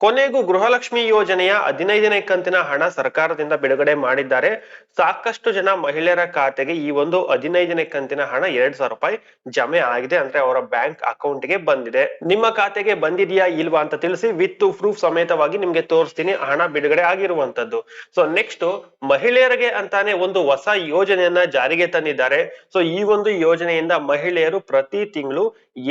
ಕೊನೆಗೂ ಗೃಹಲಕ್ಷ್ಮಿ ಯೋಜನೆಯ ಹದಿನೈದನೇ ಕಂತಿನ ಹಣ ಸರ್ಕಾರದಿಂದ ಬಿಡುಗಡೆ ಮಾಡಿದ್ದಾರೆ. ಸಾಕಷ್ಟು ಜನ ಮಹಿಳೆಯರ ಖಾತೆಗೆ ಈ ಒಂದು ಹದಿನೈದನೇ ಕಂತಿನ ಹಣ ಎರಡ್ ಸಾವಿರ ರೂಪಾಯಿ ಜಮೆ ಆಗಿದೆ ಅಂದ್ರೆ ಅವರ ಬ್ಯಾಂಕ್ ಅಕೌಂಟ್ಗೆ ಬಂದಿದೆ. ನಿಮ್ಮ ಖಾತೆಗೆ ಬಂದಿದೆಯಾ ಇಲ್ವಾ ಅಂತ ತಿಳಿಸಿ ವಿತ್ ಪ್ರೂಫ್ ಸಮೇತವಾಗಿ ನಿಮ್ಗೆ ತೋರಿಸ್ತೀನಿ. ಹಣ ಬಿಡುಗಡೆ ಆಗಿರುವಂತದ್ದು ಸೊ ನೆಕ್ಸ್ಟ್ ಮಹಿಳೆಯರಿಗೆ ಅಂತಾನೆ ಒಂದು ಹೊಸ ಯೋಜನೆಯನ್ನ ಜಾರಿಗೆ ತಂದಿದ್ದಾರೆ. ಸೊ ಈ ಒಂದು ಯೋಜನೆಯಿಂದ ಮಹಿಳೆಯರು ಪ್ರತಿ ತಿಂಗಳು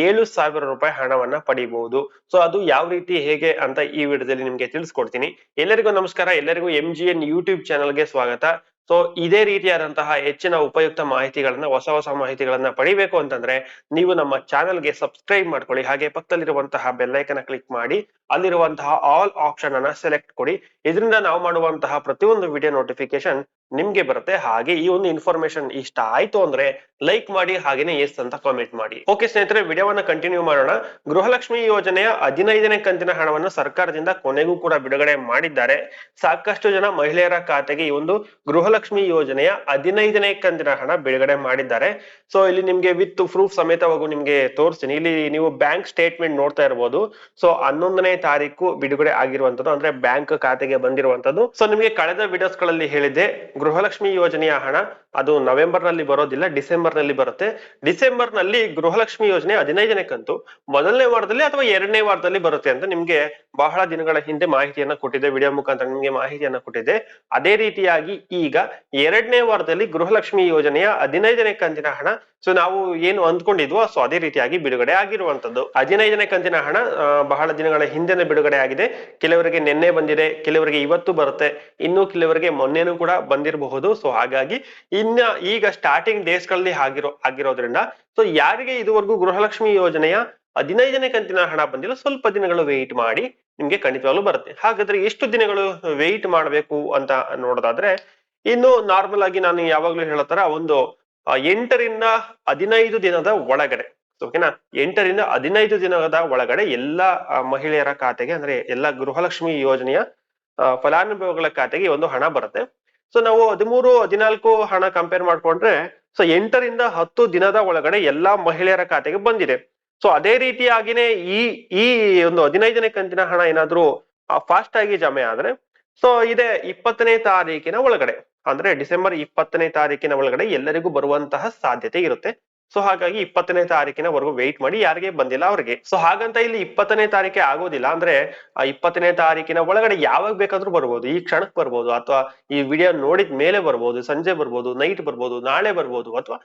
ಏಳು ಸಾವಿರ ರೂಪಾಯಿ ಹಣವನ್ನ ಪಡಿಬಹುದು. ಸೊ ಅದು ಯಾವ ರೀತಿ, ಹೇಗೆ ಅಂತ ಈ ವಿಡಿಯೋದಲ್ಲಿ ನಿಮಗೆ ತಿಳಿಸ್ಕೊಡ್ತೀನಿ. ಎಲ್ಲರಿಗೂ ನಮಸ್ಕಾರ. ಎಲ್ಲರಿಗೂ ಎಂ ಜಿ ಎನ್ ಯೂಟ್ಯೂಬ್ ಚಾನಲ್ಗೆ ಸ್ವಾಗತ. ಸೊ ಇದೇ ರೀತಿಯಾದಂತಹ ಹೆಚ್ಚಿನ ಉಪಯುಕ್ತ ಮಾಹಿತಿಗಳನ್ನ, ಹೊಸ ಹೊಸ ಮಾಹಿತಿಗಳನ್ನ ಪಡಿಬೇಕು ಅಂತಂದ್ರೆ, ನೀವು ನಮ್ಮ ಚಾನಲ್ಗೆ ಸಬ್ಸ್ಕ್ರೈಬ್ ಮಾಡ್ಕೊಳ್ಳಿ. ಹಾಗೆ ಪಕ್ಕದಲ್ಲಿರುವಂತಹ ಬೆಲ್ಲೈಕನ್ ಕ್ಲಿಕ್ ಮಾಡಿ, ಅಲ್ಲಿರುವಂತಹ ಆಲ್ ಆಪ್ಷನ್ ಅನ್ನ ಸೆಲೆಕ್ಟ್ ಕೊಡಿ. ಇದರಿಂದ ನಾವು ಮಾಡುವಂತಹ ಪ್ರತಿಯೊಂದು ವಿಡಿಯೋ ನೋಟಿಫಿಕೇಶನ್ ನಿಮ್ಗೆ ಬರುತ್ತೆ. ಹಾಗೆ ಈ ಒಂದು ಇನ್ಫಾರ್ಮೇಶನ್ ಇಷ್ಟ ಆಯ್ತು ಅಂದ್ರೆ ಲೈಕ್ ಮಾಡಿ ಹಾಗೇನೆ ಎಸ್ ಅಂತ ಕಾಮೆಂಟ್ ಮಾಡಿ. ಓಕೆ ಸ್ನೇಹಿತರೆ, ವಿಡಿಯೋವನ್ನ ಕಂಟಿನ್ಯೂ ಮಾಡೋಣ. ಗೃಹಲಕ್ಷ್ಮಿ ಯೋಜನೆಯ ಹದಿನೈದನೇ ಕಂತಿನ ಹಣವನ್ನು ಸರ್ಕಾರದಿಂದ ಕೊನೆಗೂ ಕೂಡ ಬಿಡುಗಡೆ ಮಾಡಿದ್ದಾರೆ. ಸಾಕಷ್ಟು ಜನ ಮಹಿಳೆಯರ ಖಾತೆಗೆ ಈ ಒಂದು ಗೃಹಲಕ್ಷ್ಮಿ ಯೋಜನೆಯ ಹದಿನೈದನೇ ಕಂತಿನ ಹಣ ಬಿಡುಗಡೆ ಮಾಡಿದ್ದಾರೆ. ಸೊ ಇಲ್ಲಿ ನಿಮ್ಗೆ ವಿತ್ ಪ್ರೂಫ್ ಸಮೇತವಾಗೂ ನಿಮ್ಗೆ ತೋರಿಸ್ತೀನಿ. ಇಲ್ಲಿ ನೀವು ಬ್ಯಾಂಕ್ ಸ್ಟೇಟ್ಮೆಂಟ್ ನೋಡ್ತಾ ಇರಬಹುದು ಸೊ ಹನ್ನೊಂದನೇ ತಾರೀಕು ಬಿಡುಗಡೆ ಆಗಿರುವಂತದ್ದು ಅಂದ್ರೆ ಬ್ಯಾಂಕ್ ಖಾತೆಗೆ ಬಂದಿರುವಂತದ್ದು ಸೊ ನಿಮಗೆ ಕಳೆದ ವಿಡಿಯೋಸ್ಗಳಲ್ಲಿ ಹೇಳಿದೆ ಗೃಹಲಕ್ಷ್ಮಿ ಯೋಜನೆಯ ಹಣ ಅದು ನವೆಂಬರ್ನಲ್ಲಿ ಬರೋದಿಲ್ಲ, ಡಿಸೆಂಬರ್ ನಲ್ಲಿ ಬರುತ್ತೆ. ಡಿಸೆಂಬರ್ನಲ್ಲಿ ಗೃಹಲಕ್ಷ್ಮಿ ಯೋಜನೆ ಹದಿನೈದನೇ ಕಂತು. ಮೊದಲನೇ ವಾರದಲ್ಲಿ ಅಥವಾ ಎರಡನೇ ವಾರದಲ್ಲಿ ಬರುತ್ತೆ ಅಂತ ನಿಮ್ಗೆ ಬಹಳ ದಿನಗಳ ಹಿಂದೆ ಮಾಹಿತಿಯನ್ನ ಕೊಟ್ಟಿದೆ. ವಿಡಿಯೋ ಮುಖಾಂತರ ನಿಮ್ಗೆ ಮಾಹಿತಿಯನ್ನ ಕೊಟ್ಟಿದೆ. ಅದೇ ರೀತಿಯಾಗಿ ಈಗ ಎರಡನೇ ವಾರದಲ್ಲಿ ಗೃಹಲಕ್ಷ್ಮಿ ಯೋಜನೆಯ ಹದಿನೈದನೇ ಕಂತಿನ ಹಣ. ಸೊ ನಾವು ಏನು ಅಂದ್ಕೊಂಡಿದ್ವೋ ಸೊ ಅದೇ ರೀತಿಯಾಗಿ ಬಿಡುಗಡೆ ಆಗಿರುವಂತದ್ದು ಹದಿನೈದನೇ ಕಂತಿನ ಹಣ ಬಹಳ ದಿನಗಳ ಹಿಂದೆನೆ ಬಿಡುಗಡೆ ಆಗಿದೆ. ಕೆಲವರಿಗೆ ನಿನ್ನೆ ಬಂದಿದೆ, ಕೆಲವರಿಗೆ ಇವತ್ತು ಬರುತ್ತೆ. ಇನ್ನು ಕೆಲವರಿಗೆ ಮೊನ್ನೆನೂ ಕೂಡ ಬಂದಿರಬಹುದು. ಸೊ ಹಾಗಾಗಿ ಇನ್ನ ಈಗ ಸ್ಟಾರ್ಟಿಂಗ್ ಡೇಸ್ಗಳಲ್ಲಿ ಆಗಿರೋ ಆಗಿರೋದ್ರಿಂದ ಸೊ ಯಾರಿಗೆ ಇದುವರೆಗೂ ಗೃಹಲಕ್ಷ್ಮಿ ಯೋಜನೆಯ ಹದಿನೈದನೇ ಕಂತಿನ ಹಣ ಬಂದಿಲ್ಲ, ಸ್ವಲ್ಪ ದಿನಗಳು ವೆಯ್ಟ್ ಮಾಡಿ ನಿಮ್ಗೆ ಖಂಡಿತವಾಗ್ಲೂ ಬರುತ್ತೆ. ಹಾಗಾದ್ರೆ ಎಷ್ಟು ದಿನಗಳು ವೆಯ್ಟ್ ಮಾಡಬೇಕು ಅಂತ ನೋಡೋದಾದ್ರೆ, ಇನ್ನು ನಾರ್ಮಲ್ ಆಗಿ ನಾನು ಯಾವಾಗ್ಲೂ ಹೇಳೋತರ ಒಂದು ಎಂಟರಿಂದ ಹದಿನೈದು ದಿನದ ಒಳಗಡೆ ಓಕೆನಾ ಎಂಟರಿಂದ ಹದಿನೈದು ದಿನದ ಒಳಗಡೆ ಎಲ್ಲಾ ಮಹಿಳೆಯರ ಖಾತೆಗೆ ಅಂದ್ರೆ ಎಲ್ಲಾ ಗೃಹಲಕ್ಷ್ಮಿ ಯೋಜನೆಯ ಫಲಾನುಭವಿಗಳ ಖಾತೆಗೆ ಒಂದು ಹಣ ಬರುತ್ತೆ. ಸೊ ನಾವು ಹದಿಮೂರು, ಹದಿನಾಲ್ಕು ಹಣ ಕಂಪೇರ್ ಮಾಡ್ಕೊಂಡ್ರೆ ಸೊ ಎಂಟರಿಂದ ಹತ್ತು ದಿನದ ಒಳಗಡೆ ಎಲ್ಲಾ ಮಹಿಳೆಯರ ಖಾತೆಗೆ ಬಂದಿದೆ. ಸೊ ಅದೇ ರೀತಿಯಾಗಿನೇ ಈ ಈ ಒಂದು ಹದಿನೈದನೇ ಕಂತಿನ ಹಣ ಏನಾದ್ರೂ ಫಾಸ್ಟ್ ಆಗಿ ಜಮೆ ಆದ್ರೆ ಸೊ ಇದೇ ಇಪ್ಪತ್ತನೇ ತಾರೀಕಿನ ಒಳಗಡೆ. ಅಂದ್ರೆ ಡಿಸೆಂಬರ್ ಇಪ್ಪತ್ತನೇ ತಾರೀಕಿನ ಒಳಗಡೆ ಎಲ್ಲರಿಗೂ ಬರುವಂತಹ ಸಾಧ್ಯತೆ ಇರುತ್ತೆ. ಸೊ ಹಾಗಾಗಿ ಇಪ್ಪತ್ತನೇ ತಾರೀಕಿನವರೆಗೂ ವೆಯ್ಟ್ ಮಾಡಿ, ಯಾರಿಗೆ ಬಂದಿಲ್ಲ ಅವ್ರಿಗೆ. ಸೊ ಹಾಗಂತ ಇಲ್ಲಿ ಇಪ್ಪತ್ತನೇ ತಾರೀಕೆ ಆಗೋದಿಲ್ಲ ಅಂದ್ರೆ, ಆ ಇಪ್ಪತ್ತನೇ ತಾರೀಕಿನ ಒಳಗಡೆ ಯಾವಾಗ ಬೇಕಾದ್ರೂ ಬರ್ಬೋದು. ಈ ಕ್ಷಣಕ್ಕೆ ಬರ್ಬೋದು, ಅಥವಾ ಈ ವಿಡಿಯೋ ನೋಡಿದ ಮೇಲೆ ಬರ್ಬೋದು, ಸಂಜೆ ಬರ್ಬೋದು ನೈಟ್ ಬರ್ಬೋದು, ನಾಳೆ ಬರ್ಬೋದು, ಅಥವಾ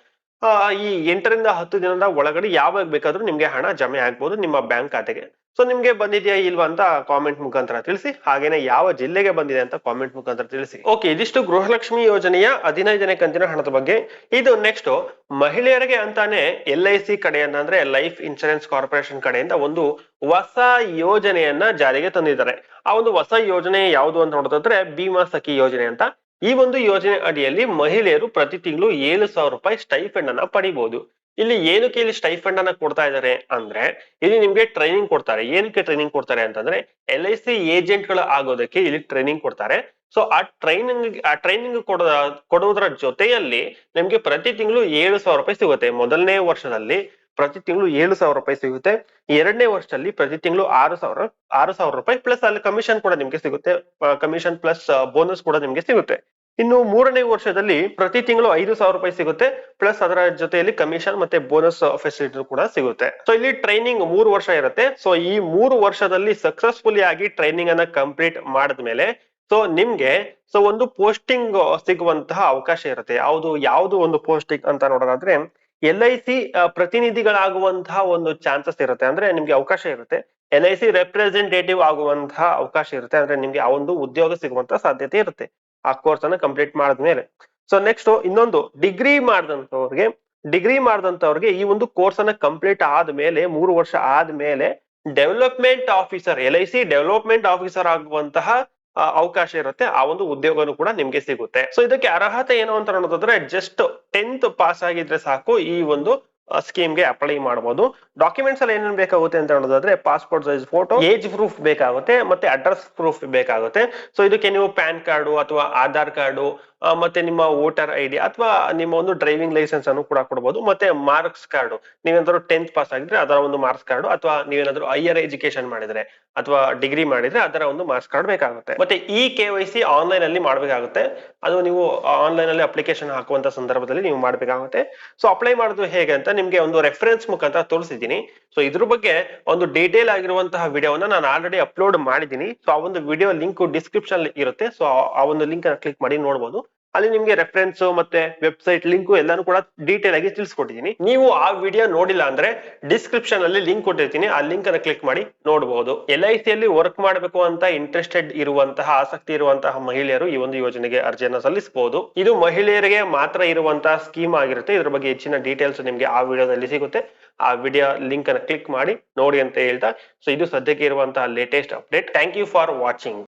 ಈ ಎಂಟರಿಂದ ಹತ್ತು ದಿನದ ಒಳಗಡೆ ಯಾವಾಗ ಬೇಕಾದ್ರೂ ನಿಮ್ಗೆ ಹಣ ಜಮೆ ಆಗ್ಬೋದು ನಿಮ್ಮ ಬ್ಯಾಂಕ್ ಖಾತೆಗೆ. ಸೊ ನಿಮ್ಗೆ ಬಂದಿದೆಯಾ ಇಲ್ವಾ ಅಂತ ಕಾಮೆಂಟ್ ಮುಖಾಂತರ ತಿಳಿಸಿ. ಹಾಗೇನೆ ಯಾವ ಜಿಲ್ಲೆಗೆ ಬಂದಿದೆ ಅಂತ ಕಾಮೆಂಟ್ ಮುಖಾಂತರ ತಿಳಿಸಿ. ಓಕೆ ಇದಿಷ್ಟು ಗೃಹಲಕ್ಷ್ಮಿ ಯೋಜನೆಯ ಹದಿನೈದನೇ ಕಂತಿನ ಹಣದ ಬಗ್ಗೆ. ಇದು ನೆಕ್ಸ್ಟ್ ಮಹಿಳೆಯರಿಗೆ ಅಂತಾನೆ ಎಲ್ ಐ ಸಿ ಕಡೆಯಿಂದ ಅಂದ್ರೆ ಲೈಫ್ ಇನ್ಶೂರೆನ್ಸ್ ಕಾರ್ಪೊರೇಷನ್ ಕಡೆಯಿಂದ ಒಂದು ಹೊಸ ಯೋಜನೆಯನ್ನ ಜಾರಿಗೆ ತಂದಿದ್ದಾರೆ. ಆ ಒಂದು ಹೊಸ ಯೋಜನೆ ಯಾವುದು ಅಂತ ನೋಡೋದಾದ್ರೆ ಭೀಮಾ ಸಖಿ ಯೋಜನೆ ಅಂತ. ಈ ಒಂದು ಯೋಜನೆ ಅಡಿಯಲ್ಲಿ ಮಹಿಳೆಯರು ಪ್ರತಿ ತಿಂಗಳು ಏಳು ಸಾವಿರ ರೂಪಾಯಿ ಸ್ಟೈಫಂಡ್ ಅನ್ನ ಪಡಿಬಹುದು ಇಲ್ಲಿ ಏನಕ್ಕೆ ಇಲ್ಲಿ ಸ್ಟೈಫಂಡ್ ಅನ್ನ ಕೊಡ್ತಾ ಇದ್ದಾರೆ ಅಂದ್ರೆ, ಇಲ್ಲಿ ನಿಮ್ಗೆ ಟ್ರೈನಿಂಗ್ ಕೊಡ್ತಾರೆ. ಏನಕ್ಕೆ ಟ್ರೈನಿಂಗ್ ಕೊಡ್ತಾರೆ ಅಂತಂದ್ರೆ ಎಲ್ ಐ ಸಿ ಏಜೆಂಟ್ಗಳು ಆಗೋದಕ್ಕೆ ಇಲ್ಲಿ ಟ್ರೈನಿಂಗ್ ಕೊಡ್ತಾರೆ. ಸೊ ಆ ಟ್ರೈನಿಂಗ್ ಆ ಟ್ರೈನಿಂಗ್ ಕೊಡ, ಕೊಡುವುದರ ಜೊತೆಯಲ್ಲಿ ನಿಮ್ಗೆ ಪ್ರತಿ ತಿಂಗಳು ಏಳು ಸಾವಿರ ರೂಪಾಯಿ ಸಿಗುತ್ತೆ. ಮೊದಲನೇ ವರ್ಷದಲ್ಲಿ ಪ್ರತಿ ತಿಂಗಳು ಏಳು ಸಾವಿರ ರೂಪಾಯಿ ಸಿಗುತ್ತೆ. ಎರಡನೇ ವರ್ಷದಲ್ಲಿ ಪ್ರತಿ ತಿಂಗಳು ಆರು ಸಾವಿರ ಆರು ಸಾವಿರ ರೂಪಾಯಿ ಪ್ಲಸ್ ಅಲ್ಲಿ ಕಮಿಷನ್ ಕೂಡ ನಿಮ್ಗೆ ಸಿಗುತ್ತೆ. ಕಮಿಷನ್ ಪ್ಲಸ್ ಬೋನಸ್ ಕೂಡ ನಿಮ್ಗೆ ಸಿಗುತ್ತೆ. ಇನ್ನು ಮೂರನೇ ವರ್ಷದಲ್ಲಿ ಪ್ರತಿ ತಿಂಗಳು ಐದು ಸಾವಿರ ರೂಪಾಯಿ ಸಿಗುತ್ತೆ ಪ್ಲಸ್ ಅದರ ಜೊತೆಯಲ್ಲಿ ಕಮಿಷನ್ ಮತ್ತೆ ಬೋನಸ್ ಫೆಸಿಲಿಟಿ ಕೂಡ ಸಿಗುತ್ತೆ. ಸೊ ಇಲ್ಲಿ ಟ್ರೈನಿಂಗ್ ಮೂರು ವರ್ಷ ಇರುತ್ತೆ. ಸೊ ಈ ಮೂರು ವರ್ಷದಲ್ಲಿ ಸಕ್ಸಸ್ಫುಲಿ ಆಗಿ ಟ್ರೈನಿಂಗ್ ಅನ್ನ ಕಂಪ್ಲೀಟ್ ಮಾಡಿದ್ಮೇಲೆ ಸೊ ನಿಮ್ಗೆ ಸೊ ಒಂದು ಪೋಸ್ಟಿಂಗ್ ಸಿಗುವಂತಹ ಅವಕಾಶ ಇರುತ್ತೆ. ಯಾವುದು ಯಾವುದು ಒಂದು ಪೋಸ್ಟಿಂಗ್ ಅಂತ ನೋಡೋದಾದ್ರೆ ಎಲ್ ಐ ಸಿ ಪ್ರತಿನಿಧಿಗಳಾಗುವಂತಹ ಒಂದು ಚಾನ್ಸಸ್ ಇರುತ್ತೆ. ಅಂದ್ರೆ ನಿಮ್ಗೆ ಅವಕಾಶ ಇರುತ್ತೆ. ಎಲ್ ಐ ಸಿ ರೆಪ್ರೆಸೆಂಟೇಟಿವ್ ಆಗುವಂತಹ ಅವಕಾಶ ಇರುತ್ತೆ. ಅಂದ್ರೆ ನಿಮ್ಗೆ ಆ ಒಂದು ಉದ್ಯೋಗ ಸಿಗುವಂತಹ ಸಾಧ್ಯತೆ ಇರುತ್ತೆ. ಆ ಕೋರ್ಸ್ ಅನ್ನ ಕಂಪ್ಲೀಟ್ ಮಾಡಿದ್ಮೇಲೆ. ಸೊ ನೆಕ್ಸ್ಟ್ ಇನ್ನೊಂದು ಡಿಗ್ರಿ ಮಾಡಿದಂತವ್ರಿಗೆ ಡಿಗ್ರಿ ಮಾಡಿದಂತವ್ರಿಗೆ ಈ ಒಂದು ಕೋರ್ಸ್ ಅನ್ನ ಕಂಪ್ಲೀಟ್ ಆದ್ಮೇಲೆ, ಮೂರು ವರ್ಷ ಆದ್ಮೇಲೆ development officer L I C development officer ಆಗುವಂತಹ ಅವಕಾಶ ಇರುತ್ತೆ. ಆ ಒಂದು ಉದ್ಯೋಗನೂ ಕೂಡ ನಿಮ್ಗೆ ಸಿಗುತ್ತೆ. ಸೊ ಇದಕ್ಕೆ ಅರ್ಹತೆ ಏನು ಅಂತ ನೋಡೋದಾದ್ರೆ ಜಸ್ಟ್ ಟೆಂತ್ ಪಾಸ್ ಆಗಿದ್ರೆ ಸಾಕು ಈ ಒಂದು ಸ್ಕೀಮ್ಗೆ ಅಪ್ಲೈ ಮಾಡಬಹುದು ಡಾಕ್ಯುಮೆಂಟ್ಸ್ ಅಲ್ಲಿ ಏನೇನು ಬೇಕಾಗುತ್ತೆ ಅಂತ ಹೇಳೋದಾದ್ರೆ passport size photo age proof ಬೇಕಾಗುತ್ತೆ, ಮತ್ತೆ ಅಡ್ರೆಸ್ ಪ್ರೂಫ್ ಬೇಕಾಗುತ್ತೆ. ಸೊ ಇದಕ್ಕೆ ನೀವು ಪ್ಯಾನ್ ಕಾರ್ಡು ಅಥವಾ ಆಧಾರ್ ಕಾರ್ಡು ಮತ್ತೆ ನಿಮ್ಮ ವೋಟರ್ ಐ ಡಿ ಅಥವಾ ನಿಮ್ಮ ಒಂದು ಡ್ರೈವಿಂಗ್ ಲೈಸೆನ್ಸ್ ಅನ್ನು ಕೂಡ ಕೊಡಬಹುದು ಮತ್ತೆ ಮಾರ್ಕ್ಸ್ ಕಾರ್ಡ್ ನೀವೇನಾದ್ರು ಟೆಂತ್ ಪಾಸ್ ಆಗಿದ್ರೆ ಅದರ ಒಂದು ಮಾರ್ಕ್ಸ್ ಕಾರ್ಡ್ ಅಥವಾ ನೀವೇನಾದ್ರು ಹೈಯರ್ ಎಜುಕೇಶನ್ ಮಾಡಿದ್ರೆ ಅಥವಾ ಡಿಗ್ರಿ ಮಾಡಿದ್ರೆ ಅದರ ಒಂದು ಮಾರ್ಕ್ಸ್ ಕಾರ್ಡ್ ಬೇಕಾಗುತ್ತೆ. ಮತ್ತೆ ಈ ಕೆ ವೈ ಸಿ ಆನ್ಲೈನ್ ಅಲ್ಲಿ ಮಾಡಬೇಕಾಗುತ್ತೆ. ಅದು ನೀವು ಆನ್ಲೈನ್ ಅಲ್ಲಿ ಅಪ್ಲಿಕೇಶನ್ ಹಾಕುವಂತ ಸಂದರ್ಭದಲ್ಲಿ ನೀವು ಮಾಡಬೇಕಾಗುತ್ತೆ. ಸೊ ಅಪ್ಲೈ ಮಾಡೋದು ಹೇಗೆ ಅಂತ ನಿಮ್ಗೆ ಒಂದು ರೆಫರೆನ್ಸ್ ಮುಖಾಂತರ ತೋರಿಸಿದ್ದೀನಿ. ಸೊ ಇದ್ರ ಬಗ್ಗೆ ಒಂದು ಡೀಟೇಲ್ ಆಗಿರುವಂತಹ ವಿಡಿಯೋವನ್ನ ನಾನು ಆಲ್ರೆಡಿ ಅಪ್ಲೋಡ್ ಮಾಡಿದ್ದೀನಿ. ಸೊ ಆ ಒಂದು ವಿಡಿಯೋ ಲಿಂಕ್ ಡಿಸ್ಕ್ರಿಪ್ಷನ್ ಇರುತ್ತೆ. ಸೊ ಆ ಒಂದು ಲಿಂಕ್ ಕ್ಲಿಕ್ ಮಾಡಿ ನೋಡಬಹುದು ಅಲ್ಲಿ ನಿಮ್ಗೆ ರೆಫರೆನ್ಸ್ ಮತ್ತೆ ವೆಬ್ಸೈಟ್ ಲಿಂಕ್ ಎಲ್ಲಾನು ಕೂಡ ಡೀಟೇಲ್ ಆಗಿ ತಿಳಿಸ್ಕೊಟ್ಟಿದ್ದೀನಿ ನೀವು ಆ ವಿಡಿಯೋ ನೋಡಿಲ್ಲ ಅಂದ್ರೆ ಡಿಸ್ಕ್ರಿಪ್ಷನ್ ಅಲ್ಲಿ ಲಿಂಕ್ ಕೊಟ್ಟಿರ್ತೀನಿ. ಆ ಲಿಂಕ್ ಅನ್ನು ಕ್ಲಿಕ್ ಮಾಡಿ ನೋಡಬಹುದು ಎಲ್ ಐ ಸಿ ಅಲ್ಲಿ ವರ್ಕ್ ಮಾಡಬೇಕು ಅಂತ ಇಂಟ್ರೆಸ್ಟೆಡ್ ಇರುವಂತಹ, ಆಸಕ್ತಿ ಇರುವಂತಹ ಮಹಿಳೆಯರು ಈ ಒಂದು ಯೋಜನೆಗೆ ಅರ್ಜಿಯನ್ನು ಸಲ್ಲಿಸಬಹುದು ಇದು ಮಹಿಳೆಯರಿಗೆ ಮಾತ್ರ ಇರುವಂತಹ ಸ್ಕೀಮ್ ಆಗಿರುತ್ತೆ. ಇದ್ರ ಬಗ್ಗೆ ಹೆಚ್ಚಿನ ಡೀಟೇಲ್ಸ್ ನಿಮ್ಗೆ ಆ ವಿಡಿಯೋದಲ್ಲಿ ಸಿಗುತ್ತೆ. ಆ ವಿಡಿಯೋ ಲಿಂಕ್ ಅನ್ನ ಕ್ಲಿಕ್ ಮಾಡಿ ನೋಡಿ ಅಂತ ಹೇಳ್ತಾ. ಸೊ ಇದು ಸದ್ಯಕ್ಕೆ ಇರುವಂತಹ latest update thank you for watching